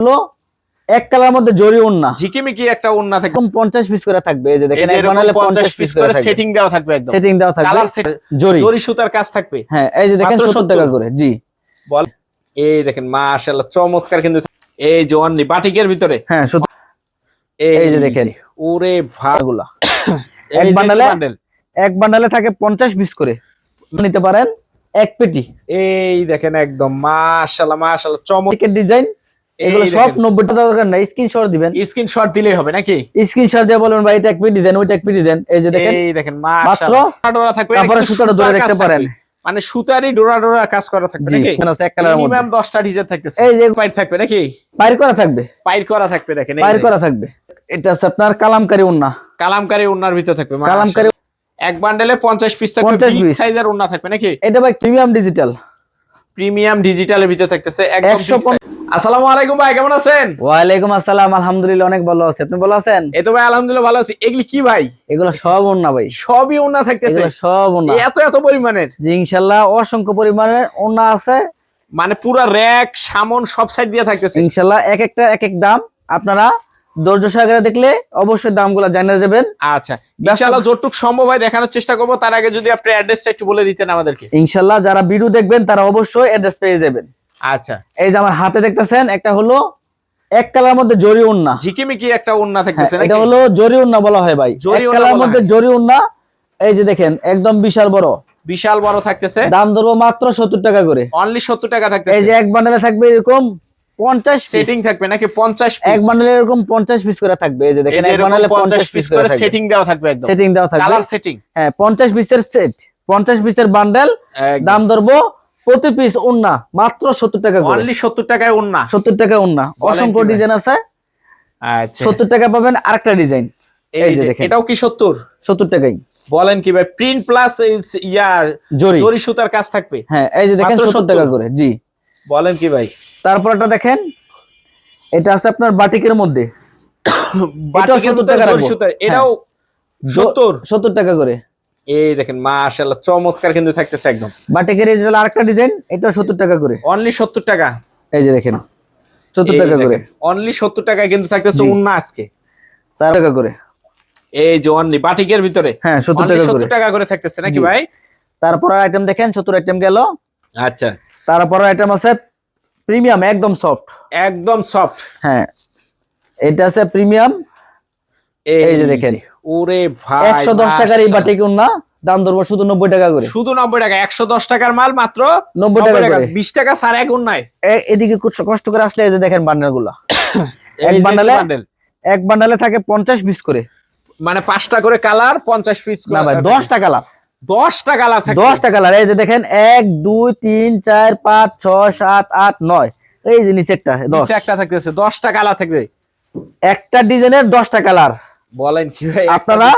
হলো এক কালার মধ্যে জরি ওন্না ঝিকিমিকি একটা ওন্না থাকে একদম পঞ্চাশ পিস করে থাকবে এই যে দেখেন এক বানালে 50 পঞ্চাশ পিস করে সেটিং দেওয়া থাকবে একদম। সেটিং দেওয়া থাকবে কালার সেট জরি। জরি সুতার কাজ থাকবে। হ্যাঁ এই যে দেখেন সত্তর 70 টাকা করে জি। বল। এই দেখেন মাশাআল্লাহ চমৎকার কিন্তু এই যে অনলি বাটিকের ভিতরে। হ্যাঁ সত্তর এই যে দেখেন। ওরে ভাই টাকাগুলা এই বান্ডালে? এক বান্ডালে থাকে পঞ্চাশ পিস করে। নিতে পারেন এক পেটি। এই দেখেন একদম মাশাআল্লাহ মাশাআল্লাহ চমৎকার ডিজাইন এগুলো সব নব্বই টাকা দরকার না স্ক্রিনশট দিবেন। স্ক্রিনশট দিলেই হবে নাকি? স্ক্রিনশট দিয়ে বলবেন ভাই এটা এক পেটি দেন ওইটা এক পেটি দেন। এই যে দেখেন এই দেখেন মাত্র ডোরা থাকবে তারপরে সুতাটা ধরে দেখতে পারেন। মানে সুতারই ডোরা ডোরা কাজ করা থাকবে নাকি? এক কালারের মধ্যে। মিনিমাম 10টা ডিজাইন থাকতেছে। এই যে পাইর থাকবে নাকি? বাইর করা থাকবে। পাইর করা থাকবে দেখেন যে। করা থাকবে। এটা আছে আপনার কালামকারী উন্না। কালামকারী ওন্নার ভিতর থাকবে কালামকারী এক বান্ডেলে 50 পিস থাকবে 50 বিগ সাইজের ওন্না থাকবে নাকি? এটা ভাই প্রিমিয়াম ডিজিটাল প্রিমিয়াম ডিজিটালের ভিতর থাকতেছে একদম। আসসালামু আলাইকুম ভাই কেমন আছেন? ওয়ালাইকুম আসসালাম আলহামদুলিল্লাহ অনেক ভালো আছে। আপনি ভালো আছেন? এই তো ভাই আলহামদুলিল্লাহ ভালো আছি। এগুলি কি ভাই? এগুলো সব ভাই। সবই ওন্না থাকতেছে। সব এত এত পরিমাণের? জি অসংখ্য পরিমাণে উন্না আছে। মানে পুরা র্যাক সামন সব সাইড দিয়ে থাকতেছে। ইনশাল্লাহ এক একটা এক এক দাম। আপনারা ধৈর্য সহকারে দেখলে অবশ্যই দামগুলো জানিয়ে যাবেন আচ্ছা ইনশাআল্লাহ যতটুকু সম্ভব হয় দেখানোর চেষ্টা করব। তার আগে যদি আপনি অ্যাড্রেসটা একটু বলে দিতেন আমাদেরকে। ইনশাল্লাহ যারা ভিডিও দেখবেন তারা অবশ্যই অ্যাড্রেস পেয়ে যাবেন। আচ্ছা। এই যে আমার হাতে দেখতেছেন একটা হলো এক কালার মধ্যে জরি উন্না। ঝিকিমিকি একটা ওন্না হ্যাঁ, থাকতেছে এটা হলো জরি উন্না বলা হয় ভাই। এক কালার মধ্যে জরি উন্না এই যে দেখেন একদম বিশাল বড়। বিশাল বড় থাকতেছে। দাম ধরবো মাত্র সত্তর টাকা করে। অনলি সত্তর টাকা থাকতেছে। এই যে এক বান্ডেলে থাকবে এরকম পঞ্চাশ সেটিং থাকবে নাকি পঞ্চাশ এক বান্ডেলে এরকম পঞ্চাশ পিস করে থাকবে। এই যে দেখেন এক বান্ডেলে পঞ্চাশ পিস করে সেটিং সেটিং দেওয়া থাকবে একদম। সেটিং দেওয়া থাকবে। কালার সেটিং হ্যাঁ পঞ্চাশ পিসের সেট পঞ্চাশ পিসের বান্ডেল দাম ধরবো প্রতি পিস উন্না মাত্র সত্তর টাকা অনলি সত্তর টাকায় ওন্না সত্তর টাকা উন্না। অসংখ্য ডিজাইন আছে। আচ্ছা। সত্তর টাকা পাবেন আরেকটা ডিজাইন এই যে দেখেন। এটাও কি সত্তর? সত্তর টাকাই। বলেন কি ভাই প্রিন্ট প্লাস ইয়ার জরি। জরি সুতার কাজ থাকবে। হ্যাঁ এই যে দেখেন সত্তর টাকা করে জি। বলেন কি ভাই। তারপর এটা দেখেন এটা আছে আপনার বাটিকের মধ্যে। বাটিকের 70 জরি সুতার এটাও সত্তর। সত্তর টাকা করে। এই দেখেন মাশাআল্লাহ চমৎকার কিন্তু থাকতেছে একদম। বাটিকের এই আরেকটা ডিজাইন এটা সত্তর টাকা করে। অনলি সত্তর টাকা। এই যে দেখেন সত্তর টাকা করে। অনলি সত্তর টাকায় কিন্তু থাকতেছে। উন্না আজকে। তার টাকা করে। এই যে অনলি বাটিকের ভিতরে। হ্যাঁ সত্তর অনলি টাকা করে। সত্তর টাকা করে থাকতেছে নাকি ভাই? তারপর আইটেম দেখেন সত্তর আইটেম গেল। আচ্ছা। তারপর আইটেম আছে প্রিমিয়াম একদম সফট একদম সফট হ্যাঁ এটা আছে প্রিমিয়াম এই যে দেখেন। ওরে ভাই একশো দশ টাকার এই। বাটিক না দাম ধরবো শুধু নব্বই টাকা করে। শুধু নব্বই টাকা একশো দশ টাকার মাল মাত্র নব্বই টাকা করে। বিশ টাকা সার এক এ- এদিকে কষ্ট- করে আসলে এই যে দেখেন বান্ডেলগুলা এক বান্ডালে। এক বান্ডালে থাকে পঞ্চাশ পিস করে। মানে পাঁচটা করে কালার পঞ্চাশ পিস না ভাই দশটা কালার। দশটা কালার থাকে। দশটা কালার। এই যে দেখেন এক দুই তিন চার পাঁচ ছয় সাত আট নয়। এই যে নিচে একটা একটা থাকতেছে দশটা কালার থাকবে। একটা ডিজাইনের দশটা কালার। বলেন কি ভাই? আপনারা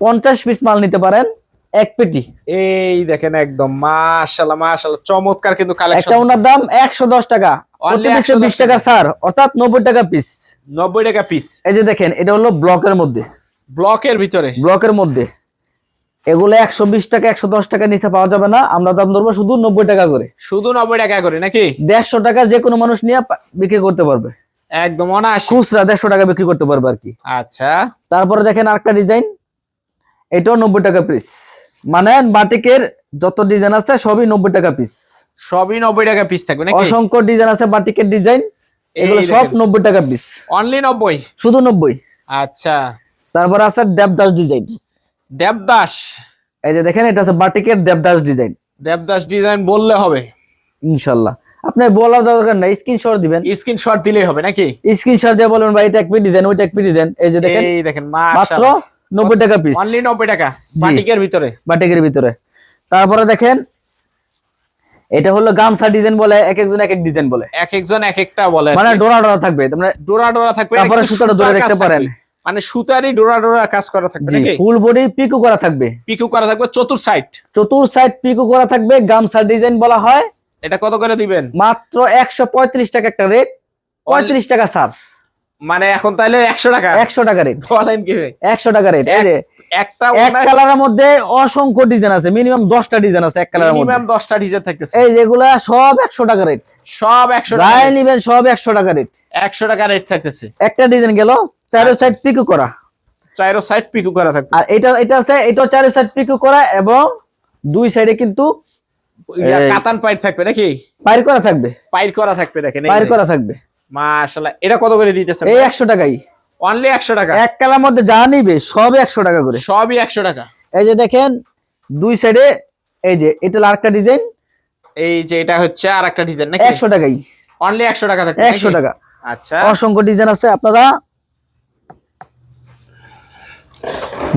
পঞ্চাশ পিস মাল নিতে পারেন এক পেটি। এই দেখেন একদম মাশাআল্লাহ মাশাআল্লাহ চমৎকার কিন্তু একটা কালেকশন ওনার দাম একশো দশ টাকা। Only প্রতি পিসে 110 বিশ টাকা ছাড় অর্থাৎ নব্বই টাকা পিস নব্বই টাকা পিস এই যে দেখেন এটা হলো ব্লকের মধ্যে। ব্লকের ভিতরে। ব্লকের মধ্যে। এগুলো একশো বিশ টাকা একশো দশ টাকা নিচে পাওয়া যাবে না। আমরা দাম ধরবো শুধু নব্বই টাকা করে। শুধু নব্বই টাকা করে নাকি? দেড়শো টাকা যে কোনো মানুষ নিয়ে বিক্রি করতে পারবে। একদম অনায়াসী। খুচরা দেড়শো টাকা বিক্রি করতে পারবে আর কি। আচ্ছা। তারপরে দেখেন আরেকটা ডিজাইন এটাও নব্বই টাকা পিস মানে বাটিকের যত ডিজাইন আছে সবই নব্বই টাকা পিস সবই নব্বই টাকা পিস থাকবে নাকি? অসংখ্য ডিজাইন আছে বাটিকের ডিজাইন এগুলো সব নব্বই টাকা পিস অনলি নব্বই? শুধু নব্বই। আচ্ছা। তারপর আছে দেবদাস ডিজাইন দেবদাস? এই যে দেখেন এটা আছে বাটিকের দেবদাস ডিজাইন দেবদাস ডিজাইন বললে হবে। ইনশাল্লাহ আপনি বলার দরকার নাই স্ক্রিনশট দিবেন। স্ক্রিনশট দিলেই হবে নাকি? স্ক্রিনশট দিয়ে বলবেন ভাই এটা এক পিটি দেন ওইটা এক পিটি দেন। এই যে দেখেন এই দেখেন মাত্র নব্বই টাকা পিস অনলি নব্বই টাকা বাটিকের ভিতরে। বাটিকের ভিতরে। তারপরে দেখেন এটা হলো গামছা ডিজাইন বলে এক একজন এক এক ডিজাইন বলে। এক একজন এক একটা বলে মানে ডোরা ডোরা থাকবে মানে ডোরা ডোরা থাকবে তারপরে সুতাটা ধরে দেখতে পারেন। মানে সুতারই ডোরা ডোরা কাজ করা থাকবে ফুল বডি পিকু করা থাকবে। পিকু করা থাকবে চতুর সাইড চতুর সাইড পিকু করা থাকবে গামছা ডিজাইন বলা হয়। এটা কত করে দিবেন? মাত্র একশো পঁয়ত্রিশ টাকা একটা রেট পঁয়ত্রিশ টাকা ছাড়। মানে এখন তাহলে একশো টাকা? একশো টাকা রেট বলেন কি একশো টাকা রেট এই যে একটা এক কালারের মধ্যে অসংখ্য ডিজাইন আছে মিনিমাম দশটা ডিজাইন আছে এক কালারের মধ্যে। দশটা ডিজাইন থাকতেছে। এই যেগুলা সব একশো টাকা রেট সব একশো যাই নিবেন সব একশো টাকা রেট একশো টাকা রেট থাকতেছে। একটা ডিজাইন গেল চারো। সাইড পিকু করা। সাইড পিকু করা থাকবে। আর এটা এটা আছে এটাও চারো সাইড পিকু করা এবং দুই সাইডে কিন্তু কাতান পাইট থাকবে নাকি? পাইর করা থাকবে। পাইট করা থাকবে দেখেন পাইর করা থাকবে। মাশাআল্লাহ এটা কত করে দিতেছেন এই একশো টাকাই। অনলি একশো টাকা? এক কালার মধ্যে যা নিবে সব একশো টাকা করে। সবই একশো টাকা। এই যে দেখেন দুই সাইডে এই যে এটা আরেকটা ডিজাইন এই যে এটা হচ্ছে আর একটা ডিজাইন নাকি? একশো টাকাই। অনলি একশো টাকা থাকবে একশো নাকি? টাকা। আচ্ছা। অসংখ্য ডিজাইন আছে আপনারা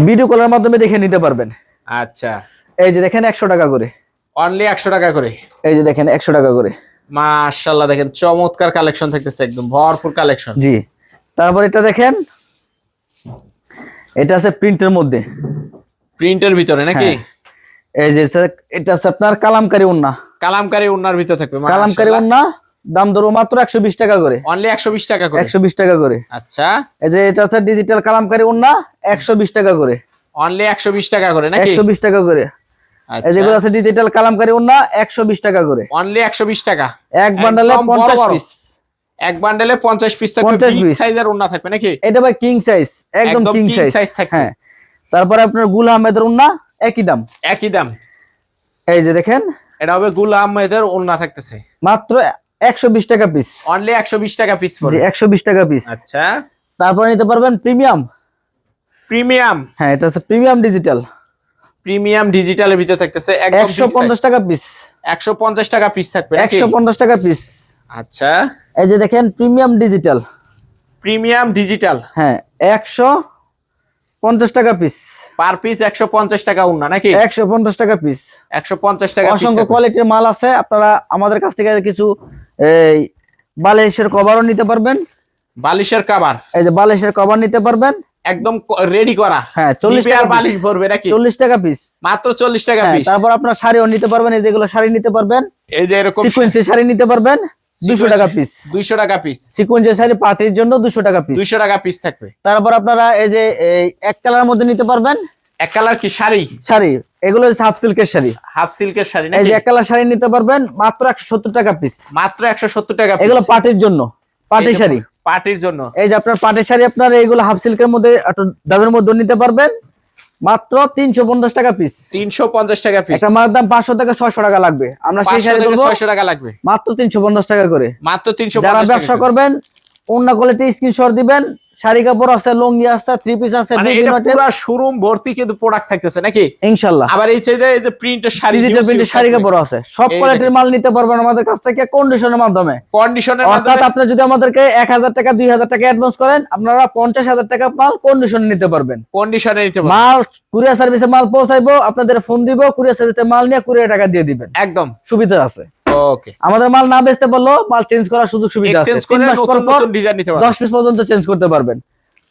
ভিডিও কলের মাধ্যমে দেখে নিতে পারবেন। আচ্ছা। এই যে দেখেন একশো টাকা করে। অনলি একশো টাকা করে। এই যে দেখেন একশো টাকা করে। মাশাআল্লাহ দেখেন চমৎকার কালেকশন থাকতেছে একদম ভরপুর কালেকশন জি। তারপর এটা দেখেন এটা আছে প্রিন্টের মধ্যে। প্রিন্টের ভিতরে নাকি? হ্যাঁ। এই যে এটা আছে আপনার কালামকারি উন্না। কালামকারী উন্নার ভিতর থাকবে কালামকারি উন্না দাম ধরো মাত্র একশো বিশ টাকা করে। অনলি একশো বিশ টাকা করে? একশো বিশ টাকা করে। আচ্ছা। এই যে এটা আছে ডিজিটাল কালামকারি উন্না একশো বিশ টাকা করে। অনলি একশো বিশ টাকা করে নাকি? একশো বিশ টাকা করে। যেগুলো আছে ডিজিটাল কালামকারি একশো বিশ টাকা করে। অনলি একশো বিশ টাকা। এক বান্ডালে একদম বড় পঞ্চাশ বড়। পিস এক বান্ডেলে পঞ্চাশ পিস থাকবে 50 বিগ। সাইজের উন্না থাকবে নাকি? এটা ভাই কিং সাইজ একদম কিং সাইজ থাকবে। হ্যাঁ। তারপরে আপনার গুল আহমেদের উন্না একই দাম। একই দাম। এই যে দেখেন। এটা হবে গুল আহমেদের উন্না থাকতেছে। মাত্র একশো বিশ টাকা পিস অনলি একশো বিশ টাকা পিস একশো বিশ টাকা পিস আচ্ছা। তারপরে নিতে পারবেন প্রিমিয়াম প্রিমিয়াম হ্যাঁ এটা আছে প্রিমিয়াম ডিজিটাল প্রিমিয়াম ডিজিটালের ভিতরে থাকতেছে একশো পঞ্চাশ টাকা পিস একশো পঞ্চাশ টাকা পিস থাকবে? একশো পঞ্চাশ টাকা পিস আচ্ছা। এই যে দেখেন প্রিমিয়াম ডিজিটাল প্রিমিয়াম ডিজিটাল। হ্যাঁ একশো পঞ্চাশ টাকা পিস পার পিস একশো পঞ্চাশ টাকা উন্না নাকি? একশো পঞ্চাশ টাকা পিস একশো পঞ্চাশ টাকা অসংখ্য কোয়ালিটির মাল আছে আপনারা আমাদের কাছ থেকে কিছু এই বালিশের কভারও নিতে পারবেন। বালিশের কাবার এই যে বালিশের কভার নিতে পারবেন। একদম রেডি করা। হ্যাঁ চল্লিশ টাকা বালিশ ভরবে নাকি? চল্লিশ টাকা পিস মাত্র চল্লিশ টাকা হ্যাঁ পিস তারপর আপনার শাড়িও নিতে পারবেন এই যেগুলো শাড়ি নিতে পারবেন। এই যে এরকম সিকুয়েন্সি শাড়ি নিতে পারবেন দুশো টাকা পিস দুইশো টাকা পিস সিকুয়েন্সি শাড়ি পার্টির জন্য দুশো টাকা পিস দুইশো টাকা পিস থাকবে। তারপর আপনারা এই যে এক কালার মধ্যে নিতে পারবেন। এক কালার কি শাড়ি? শাড়ি। এগুলো হচ্ছে হাফ সিল্কের শাড়ি। হাফ সিল্কের শাড়ি এই যে এক কালার শাড়ি নিতে পারবেন মাত্র একশো সত্তর টাকা পিস মাত্র একশো সত্তর টাকা এগুলো পার্টির জন্য। পার্টি শাড়ি। পার্টির জন্য। এই যে আপনার পাটের শাড়ি আপনার এইগুলো হাফ সিল্কের মধ্যে একটু দামের মধ্যে নিতে পারবেন। মাত্র তিনশো পঞ্চাশ টাকা পিস তিনশো পঞ্চাশ টাকা পিস একটা মালের দাম পাঁচশো থেকে ছয়শো টাকা লাগবে। আমরা সেই শাড়ি ছয়শো টাকা লাগবে। মাত্র তিনশো পঞ্চাশ টাকা করে। মাত্র তিনশো যারা ব্যবসা করবেন অন্য কোয়ালিটি স্ক্রিনশট দিবেন শাড়ি কাপড় আছে লুঙ্গি আছে থ্রি পিস আছে মানে পুরো শোরুম ভর্তি কিন্তু প্রোডাক্ট থাকতেছে নাকি? ইনশাআল্লাহ আবার এই সাইডে এই যে প্রিন্টের শাড়ি ডিজিটাল প্রিন্টের শাড়ি কাপড় আছে। সব কোয়ালিটির মাল নিতে পারবেন আমাদের কাছ থেকে কন্ডিশনের মাধ্যমে। কন্ডিশনের মাধ্যমে অর্থাৎ আপনি যদি আমাদেরকে এক হাজার টাকা দুই হাজার টাকা অ্যাডভান্স করেন আপনারা পঞ্চাশ হাজার টাকা মাল কন্ডিশনে নিতে পারবেন। কন্ডিশনে নিতে পারবেন। মাল কুরিয়ার সার্ভিসে মাল পৌঁছাইবো আপনাদের ফোন দিব কুরিয়ার সার্ভিসে মাল নিয়ে কুরিয়ার টাকা দিয়ে দিবেন। একদম। সুবিধা আছে। ওকে আমাদের মাল না বেচতে পারলেও মাল চেঞ্জ করার সুযোগ সুবিধা আছে। তিন মাস পর পর ডিজাইন নিতে পারবেন। দশ পিস পর্যন্ত চেঞ্জ করতে পারবেন।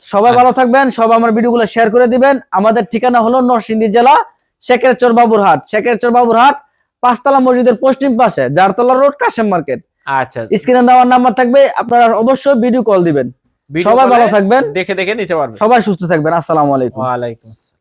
সবাই ভালো থাকবেন সবাই আমার ভিডিওগুলো শেয়ার করে দিবেন। আমাদের ঠিকানা হলো নরসিংদী জেলা শেখেরচর বাবুরহাট। শেখেরচর বাবুরহাট পাঁচতলা মসজিদের পশ্চিম পাশে জারতলা রোড কাশেম মার্কেট। আচ্ছা। স্ক্রিনে দেওয়ার নাম্বার থাকবে আপনারা অবশ্যই ভিডিও কল দিবেন। সবাই ভালো থাকবেন। দেখে দেখে নিতে পারবেন। সবাই সুস্থ থাকবেন। আসসালামু আলাইকুম। ওয়ালাইকুম আসসালাম।